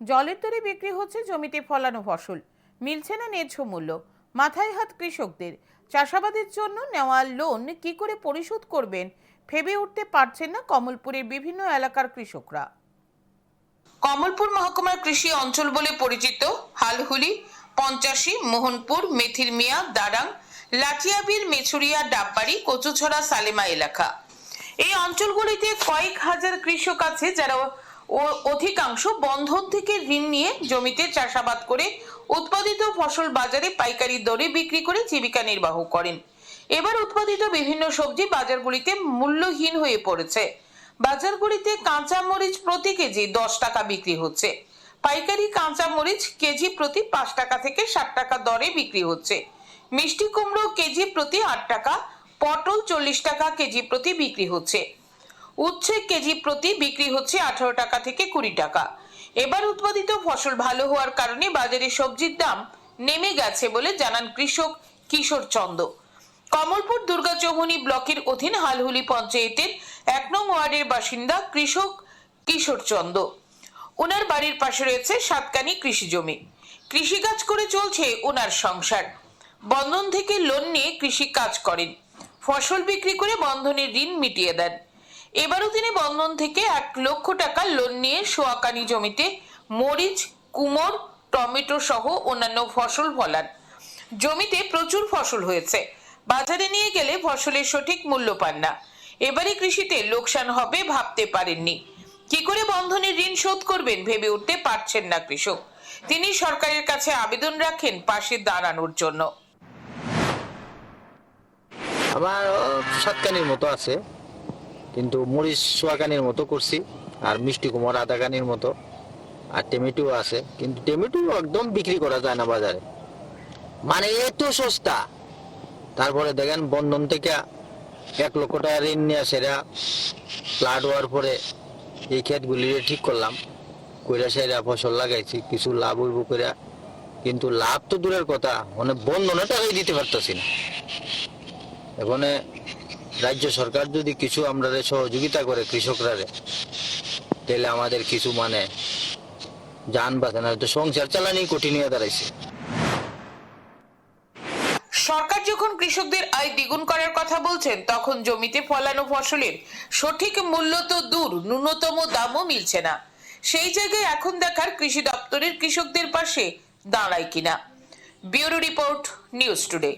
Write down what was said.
জলের দরে বিক্রি হচ্ছে জমিতে ফলানো ফসল। মিলছে না ন্যায্য মূল্য। মাথায় হাত কৃষকদের। চাষাবাদের জন্য নেওয়া লোন কি করে পরিশোধ করবেন ভেবে উঠতে পারছেন না কমলপুরের বিভিন্ন এলাকার কৃষকরা। কমলপুর মহকুমার কৃষি অঞ্চল বলে পরিচিত হালহুলি, পঞ্চাশি, মোহনপুর, মেথির মিয়া, দারাং, লাঠিয়াবির, মেছুরিয়া, ডাববাড়ি, কচুছড়া, সালেমা এলাকা। এই অঞ্চলগুলিতে কয়েক হাজার কৃষক আছে যারা ও- অধিকাংশ বন্ধন থেকে ঋণ নিয়ে জমিতে চাষাবাদ করে উৎপাদিত ফসল বাজারে পাইকারি দরে বিক্রি করে জীবিকা নির্বাহ করেন। এবার উৎপাদিত বিভিন্ন সবজি বাজারগুলিতে মূল্যহীন হয়ে পড়েছে। বাজারগুলিতে কাঁচা মরিচ প্রতি কেজি দশ টাকা বিক্রি হচ্ছে। পাইকারি কাঁচা মরিচ কেজি প্রতি পাঁচ টাকা থেকে ষাট টাকা দরে বিক্রি হচ্ছে। মিষ্টি কুমড়ো কেজি প্রতি আট টাকা, পটল চল্লিশ টাকা কেজি প্রতি বিক্রি হচ্ছে। উচ্ছে কেজি প্রতি বিক্রি হচ্ছে আঠারো টাকা থেকে কুড়ি টাকা। এবার উৎপাদিত ফসল ভালো হওয়ার কারণে বাজারে সবজির দাম নেমে গেছে বলে জানান কৃষক কিশোর চন্দ। কমলপুর দুর্গা ব্লকের অধীন হালহুলি পঞ্চায়েতের এক নং ওয়ার্ডের বাসিন্দা কৃষক কিশোর চন্দ। ওনার বাড়ির পাশে রয়েছে সাতকানি কৃষি জমি। কৃষিকাজ করে চলছে ওনার সংসার। বন্ধন থেকে লোন নিয়ে কৃষি কাজ করেন। ফসল বিক্রি করে বন্ধনের ঋণ মিটিয়ে দেন। এবারও তিনি বন্ধন থেকে এক লক্ষ টাকা লোন নিয়ে সোয়াকানি জমিতে মরিচ, কুমোর, টমেটো সহ অন্যান্য ফসল ফলান। জমিতে প্রচুর ফসল হয়েছে। বাজারে নিয়ে গেলে ফসলের সঠিক মূল্য পান না। এবারে কৃষিতে লোকসান হবে ভাবতে পারেননি। কি করে বন্ধনের ঋণ শোধ করবেন ভেবে উঠতে পারছেন না কৃষক। তিনি সরকারের কাছে আবেদন রাখেন পাশে দাঁড়ানোর জন্য। আমার সাতকানির মতো আছে। কিন্তু মরিচ সোয়াকানির মতো করছি, আর মিষ্টি কুমড় আধা কানির মতো। আর টমেটো আছে, কিন্তু টমেটো একদম বিক্রি করা যায় না বাজারে। মানে এত সস্তা। তারপরে দেখেন বন্ধন থেকে এক লক্ষ টাকা ঋণ নিয়ে সেরা ফ্লাড হওয়ার পরে এই ক্ষেতগুলি ঠিক করলাম, কইরা সেরা ফসল লাগাইছি, কিছু লাভ হইব কইরা। কিন্তু লাভ তো দূরের কথা মানে বন্ধনে টাকাই দিতে পারতেছি না। এখানে রাজ্য সরকার যদি কিছু আমরা সহযোগিতা করে কৃষকরা তাহলে আমাদের কিছু মানে যান বাঁচে না তো সংসার চালানি কঠিন হয়ে দাঁড়াইছে। সরকার যখন কৃষকদের আয় দ্বিগুণ করার কথা বলছেন, তখন জমিতে ফলানো ফসলের সঠিক মূল্য তো দূর, ন্যূনতম দামও মিলছে না। সেই জায়গায় এখন দেখার কৃষি দপ্তরের কৃষকদের পাশে দাঁড়ায় কিনা। Bureau report, news today.